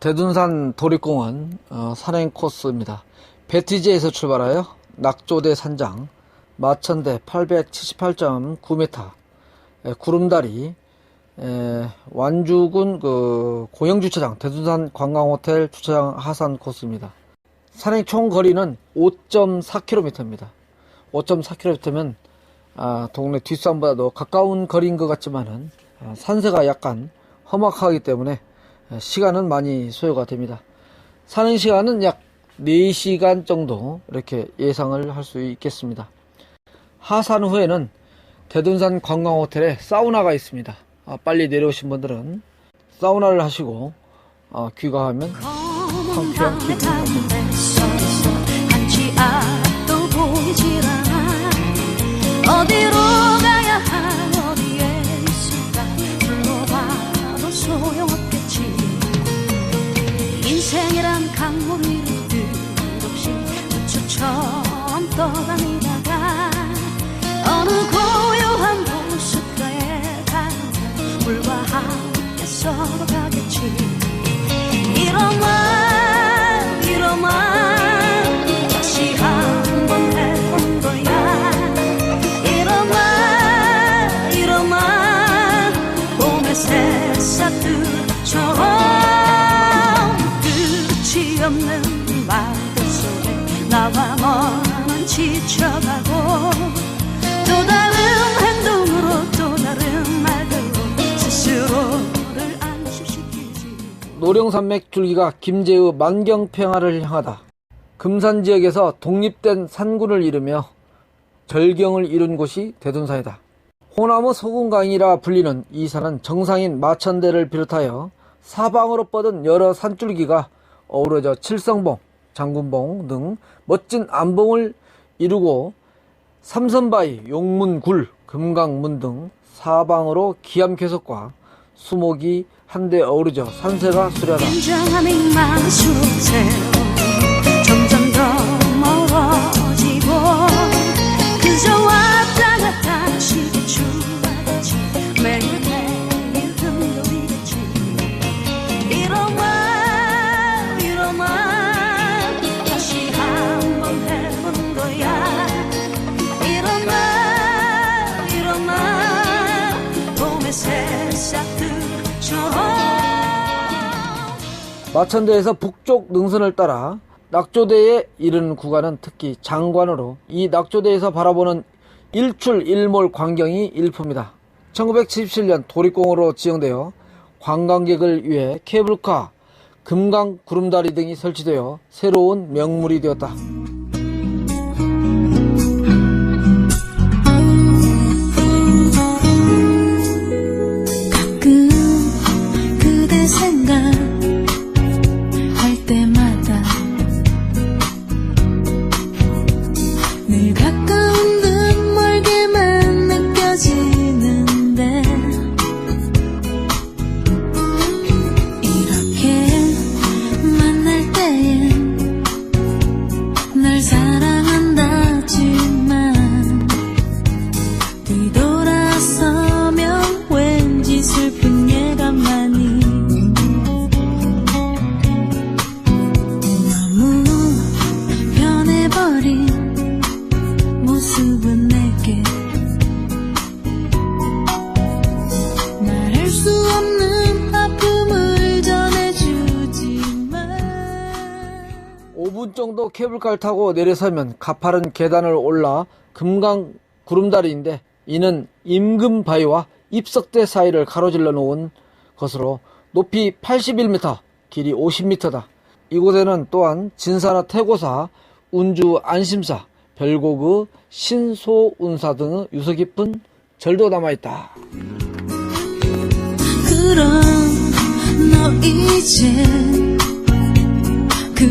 어, 대둔산 도립공원 어, 산행 코스입니다. 배티지에서 출발하여 낙조대 산장, 마천대 878.9m, 에, 구름다리, 에, 완주군 그 고영주차장, 대둔산 관광호텔 주차장 하산 코스입니다. 산행 총 거리는 5.4km입니다. 5.4km면 아, 동네 뒷산보다도 가까운 거리인 것 같지만은 아, 산세가 약간 험악하기 때문에 아, 시간은 많이 소요가 됩니다. 산행 시간은 약 4시간 정도 이렇게 예상을 할 수 있겠습니다. 하산 후에는 대둔산 관광호텔에 사우나가 있습니다. 아, 빨리 내려오신 분들은 사우나를 하시고 아, 귀가하면 기분이 한치 떠다니다가 어느 고요한 호숫가에 가면 물과 함께 서로 가겠지. 이러마 이러마 다시 한번 해본 거야. 이러마 이러마 봄의 새싹들처럼 끝이 없는 말들 속에 나와 지쳐가고 또 다른 행동으로 또 다른 말들로 스스로를 안심시키지 노령산맥 줄기가 김제의 만경평화를 향하다. 금산 지역에서 독립된 산군을 이루며 절경을 이룬 곳이 대둔산이다. 호나무 소금강이라 불리는 이 산은 정상인 마천대를 비롯하여 사방으로 뻗은 여러 산줄기가 어우러져 칠성봉, 장군봉 등 멋진 안봉을 이루고 삼선바위, 용문굴, 금강문 등 사방으로 기암괴석과 수목이 한데 어우러져 산세가 수려하 마천대에서 북쪽 능선을 따라 낙조대에 이르는 구간은 특히 장관으로 이 낙조대에서 바라보는 일출 일몰 광경이 일품이다. 1977년 도립공으로 지정되어 관광객을 위해 케이블카, 금강 구름다리 등이 설치되어 새로운 명물이 되었다. 5분 정도 케이블카를 타고 내려서면 가파른 계단을 올라 금강 구름다리인데 이는 임금바위와 입석대 사이를 가로질러 놓은 것으로 높이 81m, 길이 50m다. 이곳에는 또한 진사나 태고사, 운주 안심사, 별고그, 신소운사 등의 유서 깊은 절도 남아있다. 그럼 너 이제 그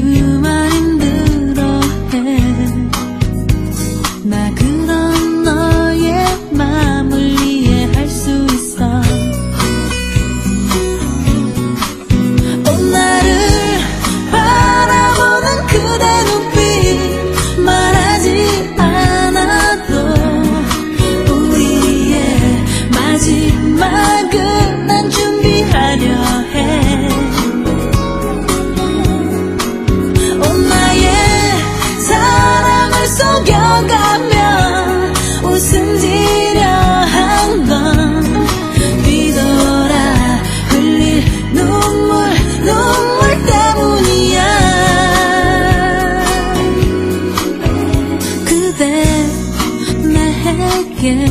내게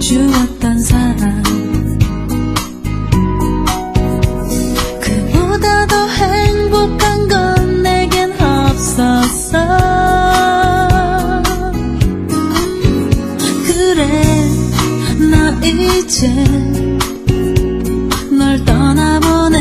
주었던 사랑. 그보다 더 행복한 건 내겐 없었어. 그래 나 이제 널 떠나보내.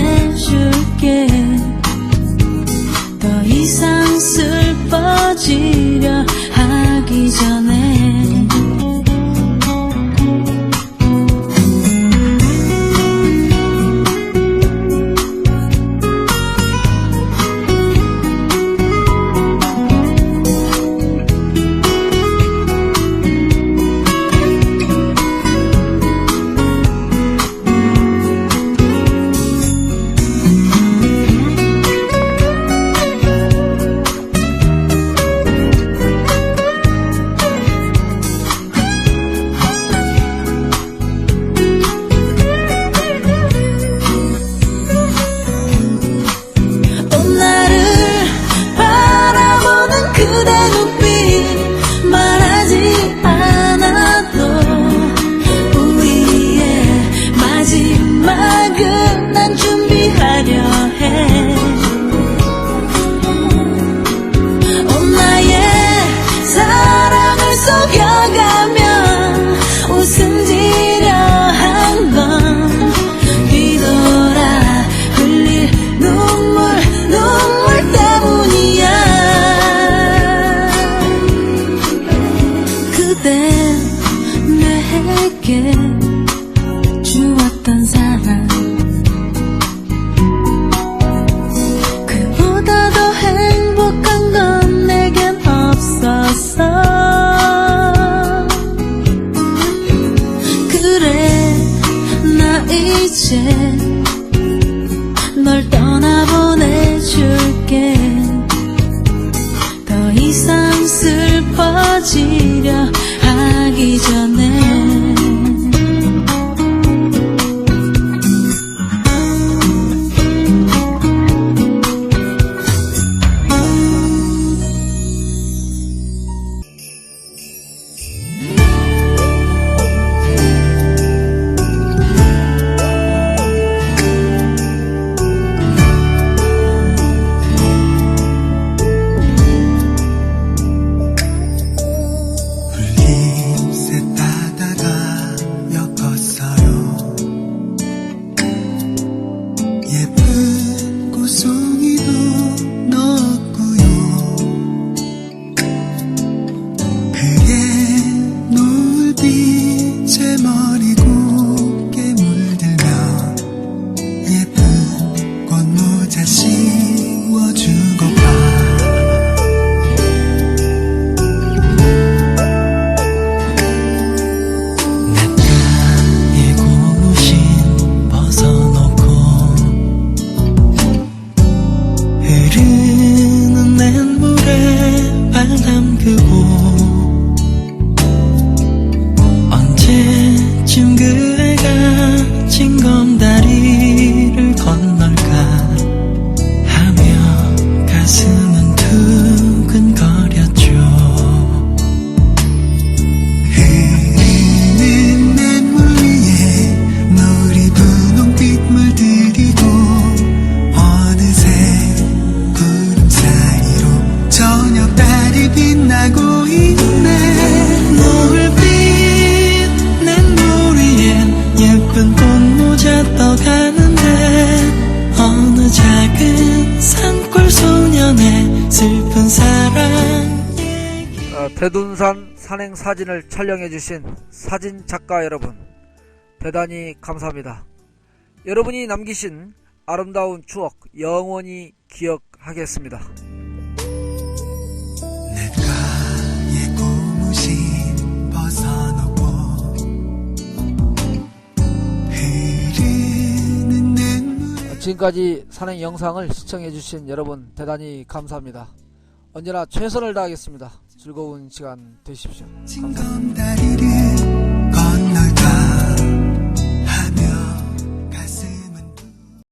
星空 어, 대둔산 산행 사진을 촬영해주신 사진작가 여러분, 대단히 감사합니다. 여러분이 남기신 아름다운 추억 영원히 기억하겠습니다. 지금까지 산행 영상을 시청해주신 여러분 대단히 감사합니다. 언제나 최선을 다하겠습니다. 즐거운 시간 되십시오. 감사합니다.